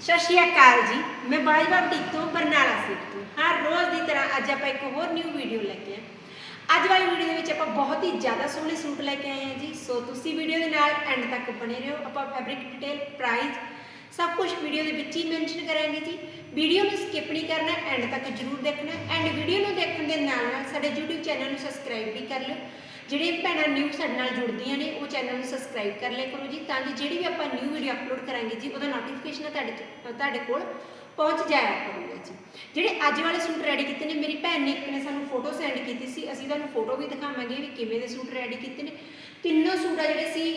ਸਤਿ ਸ਼੍ਰੀ ਅਕਾਲ ਜੀ। ਮੈਂ ਬਾਜਵਾ ਬੁਟੀਕ ਤੋਂ ਬਰਨਾਲਾ ਸਿੱਖ ਤੋਂ। ਹਰ ਰੋਜ਼ ਦੀ ਤਰ੍ਹਾਂ ਅੱਜ ਆਪਾਂ ਇੱਕ ਹੋਰ ਨਿਊ ਵੀਡੀਓ ਲੈ ਕੇ ਆਏ। ਅੱਜ ਵਾਲੀ ਵੀਡੀਓ ਦੇ ਵਿੱਚ ਆਪਾਂ ਬਹੁਤ ਹੀ ਜ਼ਿਆਦਾ ਸੋਹਣੇ ਸੂਟ ਲੈ ਕੇ ਆਏ ਹਾਂ ਜੀ। ਸੋ ਤੁਸੀਂ ਵੀਡੀਓ ਦੇ ਨਾਲ ਐਂਡ ਤੱਕ ਬਣੇ ਰਹੋ। ਆਪਾਂ ਫੈਬਰਿਕ ਡਿਟੇਲ ਪ੍ਰਾਈਸ ਸਭ ਕੁਝ ਵੀਡੀਓ ਦੇ ਵਿੱਚ ਹੀ ਮੈਂਸ਼ਨ ਕਰਾਂਗੇ ਜੀ। ਵੀਡੀਓ ਨੂੰ ਸਕਿਪ ਨਹੀਂ ਕਰਨਾ ਐਂਡ ਤੱਕ ਜਰੂਰ ਦੇਖਣਾ। ਐਂਡ ਵੀਡੀਓ ਨੂੰ ਦੇਖਣ ਦੇ ਨਾਲ ਨਾਲ ਸਾਡੇ YouTube ਚੈਨਲ ਨੂੰ ਸਬਸਕ੍ਰਾਈਬ ਵੀ ਕਰ ਲਿਓ। ਜਿਹੜੇ ਭੈਣਾਂ ਨਿਊ ਸਾਡੇ ਨਾਲ ਜੁੜਦੀਆਂ ਨੇ, ਉਹ ਚੈਨਲ ਨੂੰ ਸਬਸਕ੍ਰਾਈਬ ਕਰ ਲਿਆ ਕਰੋ ਜੀ, ਤਾਂ ਕਿ ਜਿਹੜੀ ਵੀ ਆਪਾਂ ਨਿਊ ਵੀਡੀਓ ਅਪਲੋਡ ਕਰਾਂਗੇ ਜੀ, ਉਹਦਾ ਨੋਟੀਫਿਕੇਸ਼ਨ ਤੁਹਾਡੇ ਤੁਹਾਡੇ ਕੋਲ ਪਹੁੰਚ ਜਾਇਆ ਕਰੂਗਾ ਜੀ। ਜਿਹੜੇ ਅੱਜ ਵਾਲੇ ਸੂਟ ਰੈਡੀ ਕੀਤੇ ਨੇ, ਮੇਰੀ ਭੈਣ ਨੇ ਇੱਕ ਨੇ ਸਾਨੂੰ ਫੋਟੋ ਸੈਂਡ ਕੀਤੀ ਸੀ, ਅਸੀਂ ਤੁਹਾਨੂੰ ਫੋਟੋ ਵੀ ਦਿਖਾਵਾਂਗੇ ਵੀ ਕਿਵੇਂ ਦੇ ਸੂਟ ਰੈਡੀ ਕੀਤੇ ਨੇ। ਤਿੰਨੋਂ ਸੂਟ ਆ ਜਿਹੜੇ ਸੀ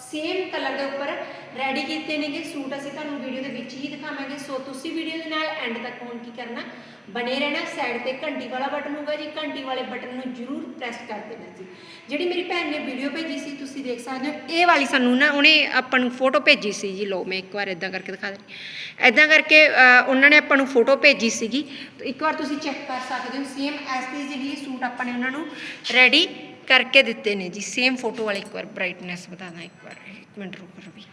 ਸੇਮ ਕਲਰ ਦੇ ਉੱਪਰ ਰੈਡੀ ਕੀਤੇ ਨੇਗੇ। ਸੂਟ ਅਸੀਂ ਤੁਹਾਨੂੰ ਵੀਡੀਓ ਦੇ ਵਿੱਚ ਹੀ ਦਿਖਾਵਾਂਗੇ। ਸੋ ਤੁਸੀਂ ਵੀਡੀਓ ਦੇ ਨਾਲ ਐਂਡ ਤੱਕ ਹੁਣ ਕੀ ਕਰਨਾ? ਬਣੇ ਰਹਿਣਾ। ਸਾਈਡ ਤੇ ਘੰਟੀ ਵਾਲਾ ਬਟਨ ਹੋਊਗਾ ਜੀ। ਘੰਟੀ ਵਾਲੇ ਬਟਨ ਨੂੰ ਜ਼ਰੂਰ ਪ੍ਰੈਸ ਕਰ ਦੇਣਾ ਜੀ। ਜਿਹੜੀ ਮੇਰੀ ਭੈਣ ਨੇ ਵੀਡੀਓ ਭੇਜੀ ਸੀ, ਤੁਸੀਂ ਦੇਖ ਸਕਦੇ ਹੋ। ਇਹ ਵਾਲੀ ਸਾਨੂੰ ਨਾ ਉਹਨੇ ਆਪਾਂ ਨੂੰ ਫੋਟੋ ਭੇਜੀ ਸੀ ਜੀ। ਲੋ ਮੈਂ ਇੱਕ ਵਾਰ ਇਦਾਂ ਕਰਕੇ ਦਿਖਾ ਦਿੰਦੀ ਇਦਾਂ ਕਰਕੇ ਉਹਨਾਂ ਨੇ ਆਪਾਂ ਨੂੰ ਫੋਟੋ ਭੇਜੀ ਸੀਗੀ। ਇੱਕ ਵਾਰ ਤੁਸੀਂ ਚੈੱਕ ਕਰ ਸਕਦੇ ਹੋ। ਸੇਮ ਐਸ ਦੀ ਜਿਹੜੀ ਸੂਟ ਆਪਾਂ ਨੇ ਉਹਨਾਂ ਨੂੰ ਰੈਡੀ ਕਰਕੇ ਦਿੱਤੇ ਨੇ ਜੀ। ਸੇਮ ਫੋਟੋ ਵਾਲੇ ਇੱਕ ਵਾਰ ਬ੍ਰਾਈਟਨੈਸ ਵਧਾ ਦਾਂ, ਇੱਕ ਵਾਰ, ਇੱਕ ਮਿੰਟ ਰੁਕ ਰਵੀ।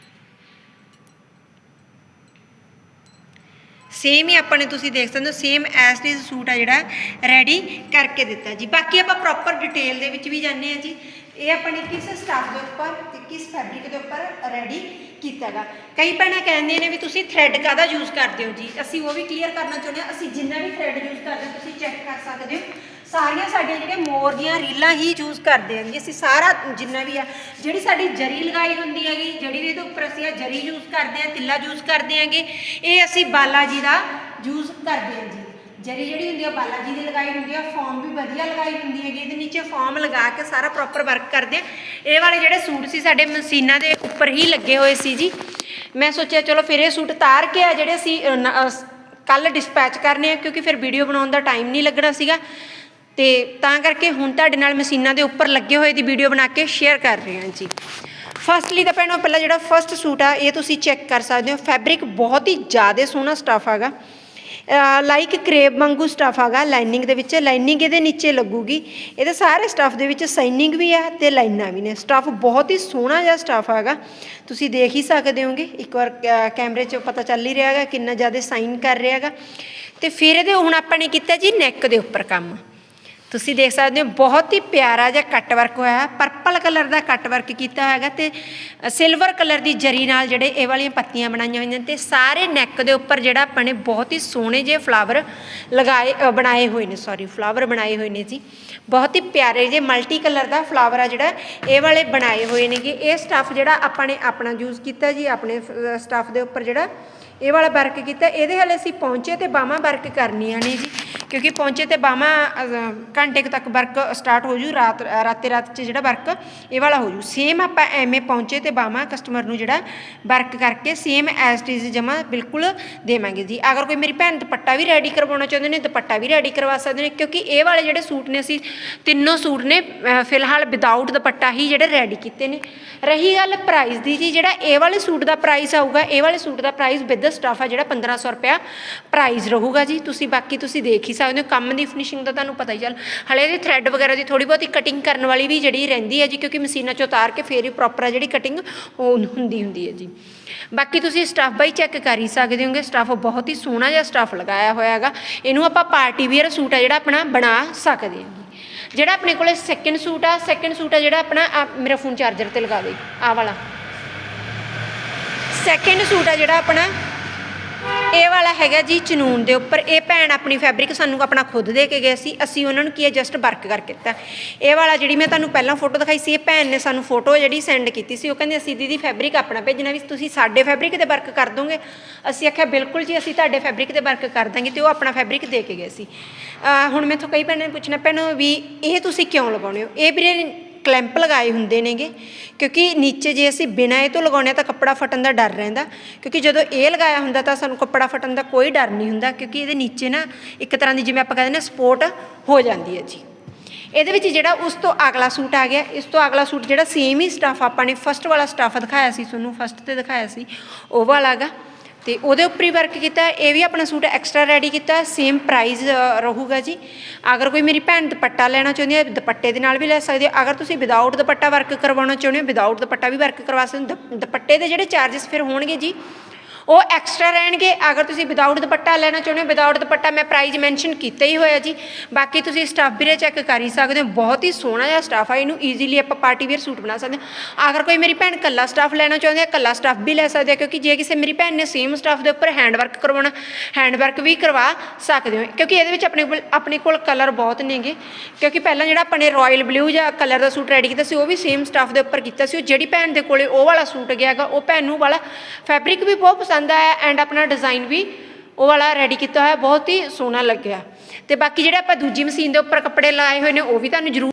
ਸੇਮ ਹੀ ਆਪਾਂ ਨੇ ਤੁਸੀਂ ਦੇਖ ਸਕਦੇ ਹੋ ਸੇਮ ਐਸ ਡੀ ਸੂਟ ਆ ਜਿਹੜਾ ਰੈਡੀ ਕਰਕੇ ਦਿੱਤਾ ਜੀ। ਬਾਕੀ ਆਪਾਂ ਪ੍ਰੋਪਰ ਡਿਟੇਲ ਦੇ ਵਿੱਚ ਵੀ ਜਾਣਦੇ ਆ ਜੀ। ਇਹ ਆਪਾਂ ਨੇ ਕਿਸ ਸਟਾਫ ਦੇ ਉੱਪਰ ਤੇ ਕਿਸ ਫੈਬਰਿਕ ਦੇ ਉੱਪਰ ਰੈਡੀ ਕੀਤਾਗਾ। ਕਈ ਭੈਣਾਂ ਕਹਿੰਦੀਆਂ ਨੇ ਵੀ ਤੁਸੀਂ ਥ੍ਰੈਡ ਕਾਦਾ ਯੂਜ਼ ਕਰਦੇ ਹੋ ਜੀ? ਅਸੀਂ ਉਹ ਵੀ ਕਲੀਅਰ ਕਰਨਾ ਚਾਹੁੰਦੇ ਹਾਂ। ਅਸੀਂ ਜਿੰਨਾ ਵੀ ਥ੍ਰੈਡ ਯੂਜ਼ ਕਰਦੇ ਤੁਸੀਂ ਚੈੱਕ ਕਰ ਸਕਦੇ ਹੋ। ਸਾਰੀਆਂ ਸਾਡੀਆਂ ਜਿਹੜੇ ਮੋਰ ਦੀਆਂ ਰੀਲਾਂ ਹੀ ਯੂਜ਼ ਕਰਦੇ ਹਾਂ ਜੀ ਅਸੀਂ ਸਾਰਾ ਜਿੰਨਾ ਵੀ ਆ, ਜਿਹੜੀ ਸਾਡੀ ਜਰੀ ਲਗਾਈ ਹੁੰਦੀ ਹੈਗੀ, ਜਿਹੜੀ ਵੀ ਇਹਦੇ ਉੱਪਰ ਅਸੀਂ ਆ ਜਰੀ ਯੂਜ਼ ਕਰਦੇ ਹਾਂ ਤਿੱਲਾ ਯੂਜ਼ ਕਰਦੇ ਹਾਂਗੇ, ਇਹ ਅਸੀਂ ਬਾਲਾ ਜੀ ਦਾ ਯੂਜ਼ ਕਰਦੇ ਹਾਂ ਜੀ। ਜਰੀ ਜਿਹੜੀ ਹੁੰਦੀ ਆ ਬਾਲਾ ਜੀ ਦੀ ਲਗਾਈ ਹੁੰਦੀ ਆ ਫਾਰਮ ਵੀ ਵਧੀਆ ਲਗਾਈ ਹੁੰਦੀ ਹੈਗੀ, ਇਹਦੇ ਨੀਚੇ ਫਾਰਮ ਲਗਾ ਕੇ ਸਾਰਾ ਪ੍ਰੋਪਰ ਵਰਕ ਕਰਦੇ ਆ ਇਹ ਵਾਲੇ ਜਿਹੜੇ ਸੂਟ ਸੀ, ਸਾਡੇ ਮਸ਼ੀਨਾਂ ਦੇ ਉੱਪਰ ਹੀ ਲੱਗੇ ਹੋਏ ਸੀ ਜੀ। ਮੈਂ ਸੋਚਿਆ, ਚਲੋ ਫਿਰ ਇਹ ਸੂਟ ਤਾਰ ਕੇ ਆ, ਜਿਹੜੇ ਅਸੀਂ ਕੱਲ ਡਿਸਪੈਚ ਕਰਨੇ ਆ, ਕਿਉਂਕਿ ਫਿਰ ਵੀਡੀਓ ਬਣਾਉਣ ਦਾ ਟਾਈਮ ਨਹੀਂ ਲੱਗਣਾ ਸੀਗਾ। ਤੇ ਤਾਂ ਕਰਕੇ ਹੁਣ ਤੁਹਾਡੇ ਨਾਲ ਮਸ਼ੀਨਾਂ ਦੇ ਉੱਪਰ ਲੱਗੇ ਹੋਏ ਦੀ ਵੀਡੀਓ ਬਣਾ ਕੇ ਸ਼ੇਅਰ ਕਰ ਰਹੇ ਹਾਂ ਜੀ। ਫਸਟਲੀ ਤਾਂ ਭੈਣੋ ਪਹਿਲਾਂ ਜਿਹੜਾ ਫਸਟ ਸੂਟ ਆ ਇਹ ਤੁਸੀਂ ਚੈੱਕ ਕਰ ਸਕਦੇ ਹੋ। ਫੈਬਰਿਕ ਬਹੁਤ ਹੀ ਜ਼ਿਆਦਾ ਸੋਹਣਾ ਸਟਫ ਹੈਗਾ। ਲਾਈਕ ਕਰੇਬ ਵਾਂਗੂ ਸਟਫ ਹੈਗਾ ਲਾਈਨਿੰਗ ਦੇ ਵਿੱਚ। ਲਾਈਨਿੰਗ ਇਹਦੇ ਨੀਚੇ ਲੱਗੂਗੀ। ਇਹਦੇ ਸਾਰੇ ਸਟਫ ਦੇ ਵਿੱਚ ਸਾਈਨਿੰਗ ਵੀ ਹੈ ਤੇ ਲਾਈਨਾਂ ਵੀ ਨੇ। ਸਟਫ ਬਹੁਤ ਹੀ ਸੋਹਣਾ ਜਿਹਾ ਸਟਫ ਹੈਗਾ। ਤੁਸੀਂ ਦੇਖ ਹੀ ਸਕਦੇ ਹੋਗੇ। ਇੱਕ ਵਾਰ ਅ, ਕੈਮਰੇ 'ਚ ਪਤਾ ਚੱਲ ਹੀ ਰਿਹਾ ਹੈਗਾ ਕਿੰਨਾ ਜ਼ਿਆਦਾ ਸਾਈਨ ਕਰ ਰਿਹਾ ਹੈਗਾ। ਤੇ ਫਿਰ ਇਹਦੇ ਹੁਣ ਆਪਾਂ ਨੇ ਕੀਤਾ ਜੀ ਨੈਕ ਦੇ ਉੱਪਰ ਕੰਮ। ਤੁਸੀਂ ਦੇਖ ਸਕਦੇ ਹੋ, ਬਹੁਤ ਹੀ ਪਿਆਰਾ ਜਿਹਾ ਕੱਟ ਵਰਕ ਹੋਇਆ ਹੈ। ਪਰਪਲ ਕਲਰ ਦਾ ਕੱਟ ਵਰਕ ਕੀਤਾ ਹੈਗਾ ਤੇ ਸਿਲਵਰ ਕਲਰ ਦੀ ਜਰੀ ਨਾਲ ਜਿਹੜੇ ਇਹ ਵਾਲੀਆਂ ਪੱਤੀਆਂ ਬਣਾਈਆਂ ਹੋਈਆਂ ਨੇ ਤੇ ਸਾਰੇ ਨੈਕ ਦੇ ਉੱਪਰ ਜਿਹੜਾ ਆਪਾਂ ਨੇ ਬਹੁਤ ਹੀ ਸੋਹਣੇ ਜਿਹੇ ਫਲਾਵਰ ਲਗਾਏ ਬਣਾਏ ਹੋਏ ਨੇ ਸੌਰੀ ਫਲਾਵਰ ਬਣਾਏ ਹੋਏ ਨੇ ਜੀ। ਬਹੁਤ ਹੀ ਪਿਆਰੇ ਜਿਹੇ ਮਲਟੀ ਕਲਰ ਦਾ ਫਲਾਵਰ ਆ ਜਿਹੜਾ, ਇਹ ਵਾਲੇ ਬਣਾਏ ਹੋਏ ਨੇਗੇ। ਇਹ ਸਟੱਫ ਜਿਹੜਾ ਆਪਾਂ ਨੇ ਆਪਣਾ ਯੂਜ਼ ਕੀਤਾ ਜੀ, ਆਪਣੇ ਸਟੱਫ ਦੇ ਉੱਪਰ ਜਿਹੜਾ ਇਹ ਵਾਲਾ ਵਰਕ ਕੀਤਾ, ਇਹਦੇ ਹਲੇ ਅਸੀਂ ਪਹੁੰਚੇ ਤੇ ਬਾਹਾਂ ਵਰਕ ਕਰਨੀਆਂ ਨੇ ਜੀ, ਕਿਉਂਕਿ ਪਹੁੰਚੇ ਤੇ ਬਾਹਾਂ ਘੰਟੇ ਤੱਕ ਵਰਕ ਸਟਾਰਟ ਹੋ ਜੂ, ਰਾਤ ਰਾਤੇ ਰਾਤ ਚ ਜਿਹੜਾ ਵਰਕ ਇਹ ਵਾਲਾ ਹੋ ਜੂ। ਸੇਮ ਆਪਾਂ ਐਵੇਂ ਪਹੁੰਚੇ ਤੇ ਬਾਹਾਂ ਕਸਟਮਰ ਨੂੰ ਜਿਹੜਾ ਵਰਕ ਕਰਕੇ ਸੇਮ ਐਸ ਟੀਜ਼ ਜਮਾ ਬਿਲਕੁਲ ਦੇਵਾਂਗੇ ਜੀ। ਅਗਰ ਕੋਈ ਮੇਰੀ ਭੈਣ ਦੁਪੱਟਾ ਵੀ ਰੈਡੀ ਕਰਵਾਉਣਾ ਚਾਹੁੰਦੇ ਨੇ, ਦੁਪੱਟਾ ਵੀ ਰੈਡੀ ਕਰਵਾ ਸਕਦੇ ਨੇ, ਕਿਉਂਕਿ ਇਹ ਵਾਲੇ ਜਿਹੜੇ ਸੂਟ ਨੇ ਅਸੀਂ ਤਿੰਨੋਂ ਸੂਟ ਨੇ ਫਿਲਹਾਲ ਵਿਦਆਊਟ ਦੁਪੱਟਾ ਹੀ ਜਿਹੜੇ ਰੈਡੀ ਕੀਤੇ ਨੇ। ਰਹੀ ਗੱਲ ਪ੍ਰਾਈਸ ਦੀ ਜੀ, ਜਿਹੜਾ ਇਹ ਵਾਲੇ ਸੂਟ ਦਾ ਪ੍ਰਾਈਸ ਆਊਗਾ, ਇਹ ਵਾਲੇ ਸੂਟ ਦਾ ਪ੍ਰਾਈਸ ਵਿਦ ਸਟਾਫ ਆ ਜਿਹੜਾ 1500 ਰੁਪਿਆ ਪ੍ਰਾਈਜ਼ ਰਹੂਗਾ ਜੀ। ਤੁਸੀਂ ਬਾਕੀ ਤੁਸੀਂ ਦੇਖ ਹੀ ਸਕਦੇ ਹੋ, ਕੰਮ ਦੀ ਫਿਨਿਸ਼ਿੰਗ ਦਾ ਤੁਹਾਨੂੰ ਪਤਾ ਹੀ ਚੱਲ। ਹਲੇ ਇਹਦੀ ਥ੍ਰੈਡ ਵਗੈਰਾ ਦੀ ਥੋੜੀ ਬਹੁਤੀ ਕਟਿੰਗ ਕਰਨ ਵਾਲੀ ਵੀ ਜਿਹੜੀ ਰਹਿੰਦੀ ਹੈ ਜੀ, ਕਿਉਂਕਿ ਮਸ਼ੀਨਾਂ 'ਚੋਂ ਉਤਾਰ ਕੇ ਫੇਰ ਹੀ ਪ੍ਰੋਪਰ ਆ ਜਿਹੜੀ ਕਟਿੰਗ ਉਹ ਹੁੰਦੀ ਹੁੰਦੀ ਹੈ ਜੀ। ਬਾਕੀ ਤੁਸੀਂ ਸਟਾਫ ਬਾਈ ਚੈੱਕ ਕਰ ਹੀ ਸਕਦੇ ਹੋਗੇ ਸਟਾਫ ਬਹੁਤ ਹੀ ਸੋਹਣਾ ਜਿਹਾ ਸਟਾਫ ਲਗਾਇਆ ਹੋਇਆ ਹੈਗਾ। ਇਹਨੂੰ ਆਪਾਂ ਪਾਰਟੀ ਵੇਅਰ ਸੂਟ ਆ ਜਿਹੜਾ ਆਪਣਾ ਬਣਾ ਸਕਦੇ ਹਾਂ ਜੀ। ਜਿਹੜਾ ਆਪਣੇ ਕੋਲੇ ਸੈਕਿੰਡ ਸੂਟ ਆ ਸੈਕਿੰਡ ਸੂਟ ਆ ਜਿਹੜਾ ਆਪਣਾ ਮੇਰਾ ਫੋਨ ਚਾਰਜਰ ਤੇ ਲਗਾ ਦੇ ਆ ਵਾਲਾ। ਸੈਕਿੰਡ ਸੂਟ ਆ ਜਿਹੜਾ ਆਪਣਾ ਇਹ ਵਾਲਾ ਹੈਗਾ ਜੀ ਚਨੂਨ ਦੇ ਉੱਪਰ। ਇਹ ਭੈਣ ਆਪਣੀ ਫੈਬਰਿਕ ਸਾਨੂੰ ਆਪਣਾ ਖੁਦ ਦੇ ਕੇ ਗਏ ਸੀ। ਅਸੀਂ ਉਹਨਾਂ ਨੂੰ ਕੀ ਹੈ ਜਸਟ ਵਰਕ ਕਰਕੇ ਦਿੱਤਾ ਇਹ ਵਾਲਾ ਜਿਹੜੀ ਮੈਂ ਤੁਹਾਨੂੰ ਪਹਿਲਾਂ ਫੋਟੋ ਦਿਖਾਈ ਸੀ, ਇਹ ਭੈਣ ਨੇ ਸਾਨੂੰ ਫੋਟੋ ਜਿਹੜੀ ਸੈਂਡ ਕੀਤੀ ਸੀ। ਉਹ ਕਹਿੰਦੇ, ਅਸੀਂ ਦੀਦੀ ਫੈਬਰਿਕ ਆਪਣਾ ਭੇਜਣਾ ਵੀ ਤੁਸੀਂ ਸਾਡੇ ਫੈਬਰਿਕ ਤੇ ਵਰਕ ਕਰ ਦੋਗੇ। ਅਸੀਂ ਆਖਿਆ, ਬਿਲਕੁਲ ਜੀ, ਅਸੀਂ ਤੁਹਾਡੇ ਫੈਬਰਿਕ ਤੇ ਵਰਕ ਕਰ ਦਾਂਗੇ। ਤੇ ਉਹ ਆਪਣਾ ਫੈਬਰਿਕ ਦੇ ਕੇ ਗਏ ਸੀ। ਹੁਣ ਮੈਥੋਂ ਕਈ ਭੈਣਾਂ ਨੇ ਪੁੱਛਣਾ, ਭੈਣ, ਵੀ ਇਹ ਤੁਸੀਂ ਕਿਉਂ ਲਗਾਉਣੇ ਹੋ? ਇਹ ਵੀਰੇ ਕਲੈਂਪ ਲਗਾਏ ਹੁੰਦੇ ਨੇਗੇ, ਕਿਉਂਕਿ ਨੀਚੇ ਜੇ ਅਸੀਂ ਬਿਨਾਂ ਇਹ ਤੋਂ ਲਗਾਉਂਦੇ ਹਾਂ ਤਾਂ ਕੱਪੜਾ ਫਟਣ ਦਾ ਡਰ ਰਹਿੰਦਾ, ਕਿਉਂਕਿ ਜਦੋਂ ਇਹ ਲਗਾਇਆ ਹੁੰਦਾ ਤਾਂ ਸਾਨੂੰ ਕੱਪੜਾ ਫਟਣ ਦਾ ਕੋਈ ਡਰ ਨਹੀਂ ਹੁੰਦਾ, ਕਿਉਂਕਿ ਇਹਦੇ ਨੀਚੇ ਨਾ ਇੱਕ ਤਰ੍ਹਾਂ ਦੀ ਜਿਵੇਂ ਆਪਾਂ ਕਹਿੰਦੇ ਨੇ ਸਪੋਰਟ ਹੋ ਜਾਂਦੀ ਹੈ ਜੀ। ਇਹਦੇ ਵਿੱਚ ਜਿਹੜਾ ਉਸ ਤੋਂ ਅਗਲਾ ਸੂਟ ਆ ਗਿਆ, ਇਸ ਤੋਂ ਅਗਲਾ ਸੂਟ ਜਿਹੜਾ ਸੇਮ ਹੀ ਸਟਾਫ ਆਪਾਂ ਨੇ ਫਸਟ ਵਾਲਾ ਸਟਾਫ ਦਿਖਾਇਆ ਸੀ, ਤੁਹਾਨੂੰ ਫਸਟ ਤੇ ਦਿਖਾਇਆ ਸੀ, ਉਹ ਵਾਲਾ ਗਾ ਤੇ ਉਹਦੇ ਉੱਪਰ ਹੀ ਵਰਕ ਕੀਤਾ। ਇਹ ਵੀ ਆਪਣਾ ਸੂਟ ਐਕਸਟਰਾ ਰੈਡੀ ਕੀਤਾ। ਸੇਮ ਪ੍ਰਾਈਸ ਰਹੂਗਾ ਜੀ। ਅਗਰ ਕੋਈ ਮੇਰੀ ਭੈਣ ਦੁਪੱਟਾ ਲੈਣਾ ਚਾਹੁੰਦੀ ਹੈ, ਦੁਪੱਟੇ ਦੇ ਨਾਲ ਵੀ ਲੈ ਸਕਦੇ ਹੋ। ਅਗਰ ਤੁਸੀਂ ਵਿਦਆਊਟ ਦੁਪੱਟਾ ਵਰਕ ਕਰਵਾਉਣਾ ਚਾਹੁੰਦੇ ਹੋ ਵਿਦਆਊਟ ਦੁਪੱਟਾ ਵੀ ਵਰਕ ਕਰਵਾ ਸਕਦੇ ਹੋ। ਦੁਪੱਟੇ ਦੇ ਜਿਹੜੇ ਚਾਰजेस ਫਿਰ ਹੋਣਗੇ ਜੀ ਉਹ ਐਕਸਟਰਾ ਰਹਿਣਗੇ। ਅਗਰ ਤੁਸੀਂ ਵਿਦਆਊਟ ਦੁਪੱਟਾ ਲੈਣਾ ਚਾਹੁੰਦੇ ਹੋ ਵਿਦਆਊਟ ਦੁਪੱਟਾ ਮੈਂ ਪ੍ਰਾਈਸ ਮੈਂਸ਼ਨ ਕੀਤਾ ਹੀ ਹੋਇਆ ਜੀ। ਬਾਕੀ ਤੁਸੀਂ ਸਟਾਫ ਵੀਰੇ ਚੈੱਕ ਕਰ ਹੀ ਸਕਦੇ ਹੋ। ਬਹੁਤ ਹੀ ਸੋਹਣਾ ਜਿਹਾ ਸਟਾਫ ਆ, ਇਹਨੂੰ ਈਜ਼ੀਲੀ ਆਪਾਂ ਪਾਰਟੀ ਵੇਅਰ ਸੂਟ ਬਣਾ ਸਕਦੇ ਹਾਂ। ਅਗਰ ਕੋਈ ਮੇਰੀ ਭੈਣ ਕੱਲਾ ਸਟਾਫ ਲੈਣਾ ਚਾਹੁੰਦੀ ਹੈ ਕੱਲਾ ਸਟਾਫ ਵੀ ਲੈ ਸਕਦੇ ਆ ਕਿਉਂਕਿ ਜੇ ਕਿਸੇ ਮੇਰੀ ਭੈਣ ਨੇ ਸੇਮ ਸਟਾਫ ਦੇ ਉੱਪਰ ਹੈਂਡ ਵਰਕ ਕਰਵਾਉਣਾ ਹੈਂਡ ਵਰਕ ਵੀ ਕਰਵਾ ਸਕਦੇ ਹੋ। ਕਿਉਂਕਿ ਇਹਦੇ ਵਿੱਚ ਆਪਣੇ ਕੋਲ ਆਪਣੇ ਕੋਲ ਕਲਰ ਬਹੁਤ ਨੇਗੇ। ਕਿਉਂਕਿ ਪਹਿਲਾਂ ਜਿਹੜਾ ਆਪਾਂ ਨੇ ਰਾਇਲ ਬਲੂ ਜਾਂ ਕਲਰ ਦਾ ਸੂਟ ਰੈਡੀ ਕੀਤਾ ਸੀ, ਉਹ ਵੀ ਸੇਮ ਸਟਾਫ ਦੇ ਉੱਪਰ ਕੀਤਾ ਸੀ। ਉਹ ਜਿਹੜੀ ਭੈਣ ਦੇ ਕੋਲੇ ਉਹ ਵਾਲਾ ਸੂਟ ਗਿਆ ਹੈਗਾ, ਉਹ ਭੈਣ ਨੂੰ ਵਾਲਾ ਫੈਬਰਿਕ ਵੀ ਬਹੁਤ ਪਸੰਦ ਆਇਆ ਐਂਡ ਆਪਣਾ ਡਿਜ਼ਾਈਨ ਵੀ ਉਹ ਵਾਲਾ ਰੈਡੀ ਕੀਤਾ ਹੋਇਆ, ਬਹੁਤ ਹੀ ਸੋਹਣਾ ਲੱਗਿਆ। ਤੇ ਬਾਕੀ ਜਿਹੜੇ ਆਪਾਂ ਦੂਜੀ ਮਸ਼ੀਨ ਦੇ ਉੱਪਰ ਕੱਪੜੇ ਲਾਏ ਹੋਏ ਨੇ, ਉਹ ਵੀ ਤੁਹਾਨੂੰ ਜ਼ਰੂਰ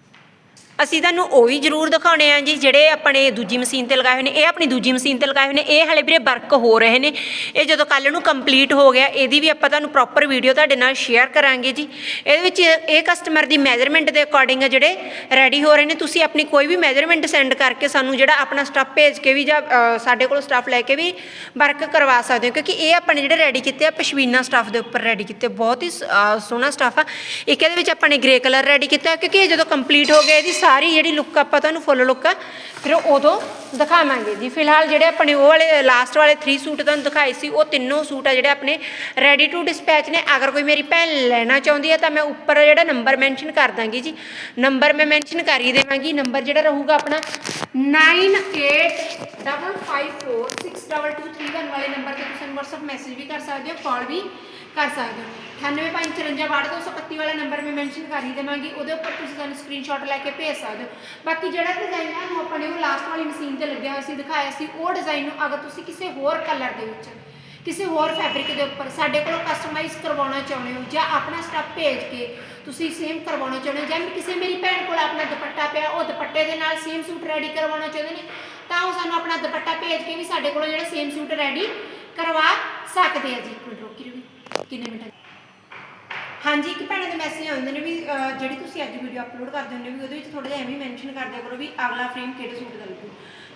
ਅਸੀਂ ਤੁਹਾਨੂੰ ਉਹ ਵੀ ਜ਼ਰੂਰ ਦਿਖਾਉਣੇ ਆ ਜੀ, ਜਿਹੜੇ ਆਪਣੇ ਦੂਜੀ ਮਸ਼ੀਨ ਤੇ ਲਗਾਏ ਹੋਏ ਨੇ। ਇਹ ਆਪਣੀ ਦੂਜੀ ਮਸ਼ੀਨ ਤੇ ਲਗਾਏ ਹੋਏ ਨੇ। ਇਹ ਹਲੇ ਵੀਰੇ ਵਰਕ ਹੋ ਰਹੇ ਨੇ। ਇਹ ਜਦੋਂ ਕੱਲ ਨੂੰ ਕੰਪਲੀਟ ਹੋ ਗਿਆ, ਇਹਦੀ ਵੀ ਆਪਾਂ ਤੁਹਾਨੂੰ ਪ੍ਰੋਪਰ ਵੀਡੀਓ ਤੁਹਾਡੇ ਨਾਲ ਸ਼ੇਅਰ ਕਰਾਂਗੇ ਜੀ। ਇਹਦੇ ਵਿੱਚ ਇਹ ਕਸਟਮਰ ਦੀ ਮੈਜ਼ਰਮੈਂਟ ਦੇ ਅਕੋਰਡਿੰਗ ਜਿਹੜੇ ਰੈਡੀ ਹੋ ਰਹੇ ਨੇ। ਤੁਸੀਂ ਆਪਣੀ ਕੋਈ ਵੀ ਮੈਜ਼ਰਮੈਂਟ ਸੈਂਡ ਕਰਕੇ ਸਾਨੂੰ ਜਿਹੜਾ ਆਪਣਾ ਸਟਾਫ ਭੇਜ ਕੇ ਵੀ ਜਾਂ ਸਾਡੇ ਕੋਲ ਸਟਾਫ ਲੈ ਕੇ ਵੀ ਵਰਕ ਕਰਵਾ ਸਕਦੇ ਹੋ। ਕਿਉਂਕਿ ਇਹ ਆਪਣੇ ਜਿਹੜੇ ਰੈਡੀ ਕੀਤੇ ਆ, ਪਸ਼ਮੀਨਾ ਸਟਾਫ ਦੇ ਉੱਪਰ ਰੈਡੀ ਕੀਤੇ। ਬਹੁਤ ਹੀ ਸੋਹਣਾ ਸਟਾਫ ਆ। ਇੱਕ ਇਹਦੇ ਵਿੱਚ ਆਪਾਂ ਨੇ ਗ੍ਰੇ ਕਲਰ ਰੈਡੀ ਕੀਤਾ। ਕਿਉਂਕਿ ਇਹ ਜਦੋਂ ਕੰਪਲੀਟ ਹੋ ਗਿਆ, ਇਹਦੀ ਸਾਰੀ ਜਿਹੜੀ ਲੁੱਕ ਆਪਾਂ ਤੁਹਾਨੂੰ ਫੁੱਲ ਲੁੱਕ ਆ, ਫਿਰ ਉਦੋਂ ਦਿਖਾਵਾਂਗੇ ਜੀ। ਫਿਲਹਾਲ ਜਿਹੜੇ ਆਪਣੇ ਉਹ ਵਾਲੇ ਲਾਸਟ ਵਾਲੇ 3 ਸੂਟ ਤੁਹਾਨੂੰ ਦਿਖਾਏ ਸੀ, ਉਹ ਤਿੰਨੋਂ ਸੂਟ ਆ ਜਿਹੜੇ ਆਪਣੇ ਰੈਡੀ ਟੂ ਡਿਸਪੈਚ ਨੇ। ਅਗਰ ਕੋਈ ਮੇਰੀ ਭੈਣ ਲੈਣਾ ਚਾਹੁੰਦੀ ਹੈ ਤਾਂ ਮੈਂ ਉੱਪਰ ਜਿਹੜਾ ਨੰਬਰ ਮੈਂਸ਼ਨ ਕਰ ਦਾਂਗੀ ਜੀ। ਨੰਬਰ ਮੈਂ ਮੈਂਸ਼ਨ ਕਰ ਹੀ ਦੇਵਾਂਗੀ। ਨੰਬਰ ਜਿਹੜਾ ਰਹੂਗਾ ਆਪਣਾ 9855462231 ਵਾਲੇ ਨੰਬਰ ਤੇ ਤੁਸੀਂ WhatsApp ਮੈਸੇਜ ਵੀ ਕਰ ਸਕਦੇ ਹੋ ਕਾਲ ਵੀ ਕਰ ਸਕਦੇ ਹੋ। 98555231 ਵਾਲਾ ਨੰਬਰ ਮੈਂ ਮੈਂਸ਼ਨ ਕਰ ਹੀ ਦੇਵਾਂਗੀ, ਉਹਦੇ ਉੱਪਰ ਤੁਸੀਂ ਸਾਨੂੰ ਸਕਰੀਨਸ਼ਾਟ ਲੈ ਕੇ ਭੇਜ ਸਕਦੇ ਹੋ। ਬਾਕੀ ਜਿਹੜਾ ਡਿਜ਼ਾਈਨ ਹੈ ਉਹ ਆਪਾਂ ਨੇ ਉਹ ਲਾਸਟ ਵਾਲੀ ਮਸ਼ੀਨ ਤੇ ਲੱਗਿਆ ਹੋਇਆ ਸੀ, ਦਿਖਾਇਆ ਸੀ, ਉਹ ਡਿਜ਼ਾਈਨ ਨੂੰ ਅਗਰ ਤੁਸੀਂ ਕਿਸੇ ਹੋਰ ਕਲਰ ਦੇ ਵਿੱਚ, ਕਿਸੇ ਹੋਰ ਫੈਬਰਿਕ ਦੇ ਉੱਪਰ ਸਾਡੇ ਕੋਲੋਂ ਕਸਟਮਾਈਜ਼ ਕਰਵਾਉਣਾ ਚਾਹੁੰਦੇ ਹੋ ਜਾਂ ਆਪਣਾ ਸਟੱਫ ਭੇਜ ਕੇ ਤੁਸੀਂ ਸੇਮ ਕਰਵਾਉਣਾ ਚਾਹੁੰਦੇ ਹੋ, ਜਾਂ ਕਿਸੇ ਮੇਰੀ ਭੈਣ ਕੋਲ ਆਪਣਾ ਦੁਪੱਟਾ ਪਿਆ, ਉਹ ਦੁਪੱਟੇ ਦੇ ਨਾਲ ਸੇਮ ਸੂਟ ਰੈਡੀ ਕਰਵਾਉਣਾ ਚਾਹੁੰਦੇ ਨੇ ਤਾਂ ਉਹ ਸਾਨੂੰ ਆਪਣਾ ਦੁਪੱਟਾ ਭੇਜ ਕੇ ਵੀ ਸਾਡੇ ਕੋਲੋਂ ਜਿਹੜਾ ਸੇਮ ਸੂਟ ਰੈਡੀ ਕਰਵਾ ਸਕਦੇ ਆ ਜੀ। ਮਿੰਟ ਰੋਕੀ ਰਵੀ ਕਿੰਨੇ ਮਿੰਟ ਹਾਂਜੀ, ਇੱਕ ਭੈਣਾਂ ਦੇ ਮੈਸੇਜ ਆਉਂਦੇ ਨੇ ਵੀ ਜਿਹੜੀ ਤੁਸੀਂ ਅੱਜ ਵੀਡੀਓ ਅਪਲੋਡ ਕਰਦੇ ਹੁੰਦੇ ਹੋ ਵੀ ਉਹਦੇ ਵਿੱਚ ਥੋੜਾ ਜਿਹਾ ਐਵੇਂ ਮੈਂਸ਼ਨ ਕਰ ਦਿਆ ਕਰੋ ਵੀ ਅਗਲਾ ਫਰੇਮ ਕਿਹੜੇ ਸੂਟ ਦਾ ਲੱਗੂ।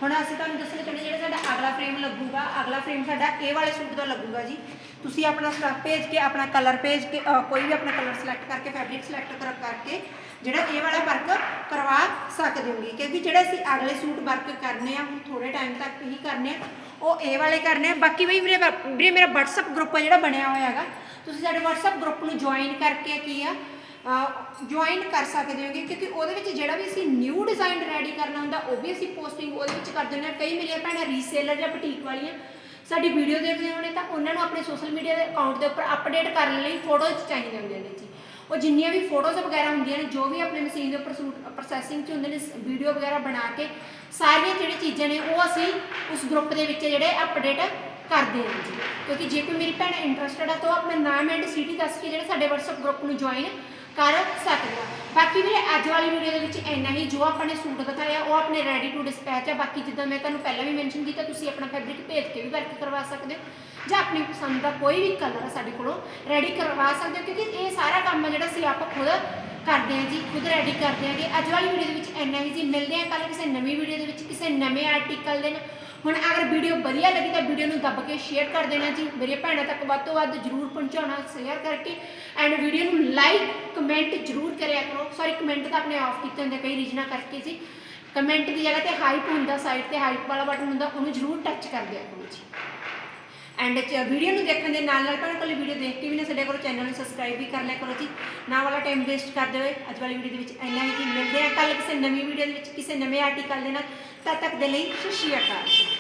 ਹੁਣ ਅਸੀਂ ਤੁਹਾਨੂੰ ਦੱਸਣਾ ਚਾਹੁੰਦੇ ਜਿਹੜਾ ਸਾਡਾ ਅਗਲਾ ਫਰੇਮ ਲੱਗੂਗਾ, ਅਗਲਾ ਫਰੇਮ ਸਾਡਾ ਇਹ ਵਾਲੇ ਸੂਟ ਦਾ ਲੱਗੂਗਾ ਜੀ। ਤੁਸੀਂ ਆਪਣਾ ਸਟੱਫ ਭੇਜ ਕੇ, ਆਪਣਾ ਕਲਰ ਭੇਜ ਕੇ ਕੋਈ ਵੀ ਆਪਣਾ ਕਲਰ ਸਿਲੈਕਟ ਕਰਕੇ ਫੈਬਰਿਕ ਸਿਲੈਕਟ ਕਰ, ਕਰਕੇ ਜਿਹੜਾ ਇਹ ਵਾਲਾ ਵਰਕ ਕਰਵਾ ਸਕਦੇ ਹੋਗੇ। ਕਿਉਂਕਿ ਜਿਹੜਾ ਅਸੀਂ ਅਗਲੇ ਸੂਟ ਵਰਕ ਕਰਨੇ ਆ, ਹੁਣ ਥੋੜੇ ਟਾਈਮ ਤੱਕ ਹੀ ਕਰਨੇ ਆ, ਉਹ ਇਹ ਵਾਲੇ ਕਰਨੇ ਆ। ਬਾਕੀ ਵੀ ਮੇਰੇ ਵੀਰੇ ਮੇਰਾ WhatsApp ਗਰੁੱਪ ਆ ਜਿਹੜਾ ਬਣਿਆ ਹੋਇਆ ਹੈਗਾ, ਤੁਸੀਂ ਸਾਡੇ WhatsApp ਗਰੁੱਪ ਨੂੰ ਜੁਆਇਨ ਕਰਕੇ ਕੀ ਆ ਜੁਆਇਨ ਕਰ ਸਕਦੇ ਹੋਗੇ। ਕਿਉਂਕਿ ਉਹਦੇ ਵਿੱਚ ਜਿਹੜਾ ਵੀ ਅਸੀਂ ਨਿਊ ਡਿਜ਼ਾਈਨ ਰੈਡੀ ਕਰਨਾ ਹੁੰਦਾ, ਉਹ ਵੀ ਅਸੀਂ ਪੋਸਟਿੰਗ ਉਹਦੇ ਵਿੱਚ ਕਰ ਦਿੰਦੇ ਹਾਂ ਕਈ ਮੇਰੀਆਂ ਭੈਣਾਂ ਰੀਸੇਲਰ ਜਾਂ ਬੁਟੀਕ ਵਾਲੀਆਂ ਸਾਡੀ ਵੀਡੀਓ ਦੇਖਦੇ ਹੋਣੇ ਤਾਂ ਉਹਨਾਂ ਨੂੰ ਆਪਣੇ ਸੋਸ਼ਲ ਮੀਡੀਆ ਦੇ ਅਕਾਊਂਟ ਦੇ ਉੱਪਰ ਅਪਡੇਟ ਕਰਨ ਲਈ ਫੋਟੋਜ਼ ਚਾਹੀਦੇ ਹੁੰਦੇ ਨੇ ਜੀ। ਉਹ ਜਿੰਨੀਆਂ ਵੀ ਫੋਟੋਜ਼ ਵਗੈਰਾ ਹੁੰਦੀਆਂ ਨੇ, ਜੋ ਵੀ ਆਪਣੇ ਮਸ਼ੀਨ ਦੇ ਉੱਪਰ ਸੂਟ ਪ੍ਰੋਸੈਸਿੰਗ 'ਚ ਹੁੰਦੇ ਨੇ ਵੀਡੀਓ ਵਗੈਰਾ ਬਣਾ ਕੇ ਸਾਰੀਆਂ ਜਿਹੜੀਆਂ ਚੀਜ਼ਾਂ ਨੇ, ਉਹ ਅਸੀਂ ਉਸ ਗਰੁੱਪ ਦੇ ਵਿੱਚ ਜਿਹੜੇ ਅਪਡੇਟ ਕਰਦੇ ਹਾਂ ਜੀ। ਕਿਉਂਕਿ ਜੇ ਕੋਈ ਮੇਰੀ ਭੈਣ ਇੰਟਰਸਟਡ ਆ ਤਾਂ ਉਹ ਆਪਣਾ ਨਾਮ ਐਂਡ ਸਿਟੀ ਦੱਸ ਕੇ ਜਿਹੜੇ ਸਾਡੇ WhatsApp ਗਰੁੱਪ ਨੂੰ ਜੁਆਇਨ ਕਰ ਸਕਦੇ ਆ। ਬਾਕੀ ਵੀਰੇ, ਅੱਜ ਵਾਲੀ ਵੀਡੀਓ ਦੇ ਵਿੱਚ ਇੰਨਾ ਹੀ। ਜੋ ਆਪਾਂ ਨੇ ਸੂਟ ਦਿਖਾਇਆ ਉਹ ਆਪਣੇ ਰੈਡੀ ਟੂ ਡਿਸਪੈਚ ਆ। ਬਾਕੀ ਜਿੱਦਾਂ ਮੈਂ ਤੁਹਾਨੂੰ ਪਹਿਲਾਂ ਵੀ ਮੈਂਸ਼ਨ ਕੀਤਾ, ਤੁਸੀਂ ਆਪਣਾ ਫੈਬਰਿਕ ਭੇਜ ਕੇ ਵੀ ਵਰਕ ਕਰਵਾ ਸਕਦੇ ਹੋ। ਜਾਂ ਆਪਣੀ ਪਸੰਦ ਦਾ ਕੋਈ ਵੀ ਕਲਰ ਸਾਡੇ ਕੋਲੋਂ ਰੈਡੀ ਕਰਵਾ ਸਕਦੇ ਹੋ। ਕਿਉਂਕਿ ਇਹ ਸਾਰਾ ਕੰਮ ਆ ਜਿਹੜਾ ਅਸੀਂ ਆਪਾਂ ਖੁਦ ਕਰਦੇ ਹਾਂ ਜੀ, ਖੁਦ ਰੈਡੀ ਕਰਦੇ ਹਾਂਗੇ ਅੱਜ ਵਾਲੀ ਵੀਡੀਓ ਦੇ ਵਿੱਚ ਇੰਨਾ ਹੀ ਜੀ। ਮਿਲਦੇ ਹਾਂ ਕੱਲ ਕਿਸੇ ਨਵੀਂ ਵੀਡੀਓ ਦੇ ਵਿੱਚ, ਕਿਸੇ ਨਵੇਂ ਆਰਟੀਕਲ ਦੇ ਨਾਲ। ਹੁਣ ਅਗਰ ਵੀਡੀਓ ਵਧੀਆ ਲੱਗੀ ਤਾਂ ਵੀਡੀਓ ਨੂੰ ਦੱਬ ਕੇ ਸ਼ੇਅਰ ਕਰ ਦੇਣਾ ਜੀ। ਮੇਰੇ ਭੈਣਾਂ ਤੱਕ ਵੱਧ ਤੋਂ ਵੱਧ ਜਰੂਰ ਪਹੁੰਚਾਉਣਾ ਸ਼ੇਅਰ ਕਰਕੇ ਐਂਡ ਵੀਡੀਓ ਨੂੰ ਲਾਈਕ ਕਮੈਂਟ ਜਰੂਰ ਕਰਿਆ ਕਰੋ। ਸੌਰੀ ਕਮੈਂਟ ਤਾਂ ਆਪਣੇ ਆਫ ਕੀਤੇ ਹੁੰਦੇ, ਕਈ ਰੀਜਨਾਂ ਕਰਕੇ ਜੀ। ਕਮੈਂਟ ਦੀ ਜਗ੍ਹਾ ਤੇ ਹਾਈਪ ਹੁੰਦਾ ਸਾਈਡ ਤੇ ਹਾਈਪ ਵਾਲਾ ਬਟਨ ਹੁੰਦਾ, ਉਹਨੂੰ ਜਰੂਰ ਟੱਚ ਕਰ ਦਿਆ ਕਰੋ ਜੀ। ਐਂਡ ਵੀਡੀਓ ਨੂੰ ਦੇਖਣ ਦੇ ਨਾਲ ਨਾਲ ਭੈਣ ਕੋਲ ਵੀਡੀਓ ਦੇਖ ਕੇ ਵੀ ਨਾ, ਸਾਡੇ ਕੋਲ ਚੈਨਲ ਨੂੰ ਸਬਸਕ੍ਰਾਈਬ ਵੀ ਕਰ ਲਿਆ ਕਰੋ ਜੀ। ਨਾ ਵਾਲਾ ਟਾਈਮ ਵੇਸਟ ਕਰਦੇ ਹੋਏ ਅੱਜ ਵਾਲੀ ਵੀਡੀਓ ਦੇ ਵਿੱਚ ਇੰਨਾ ਹੀ ਜੀ। ਮਿਲਦੇ ਆ ਕੱਲ ਕਿਸੇ ਨਵੀਂ ਵੀਡੀਓ ਦੇ ਵਿੱਚ, ਕਿਸੇ ਨਵੇਂ ਆਰਟੀਕਲ ਦੇ ਨਾਲ। ਤਦ ਤੱਕ ਦੇ ਲਈ, ਸਤਿ ਸ਼੍ਰੀ ਅਕਾਲ ਜੀ।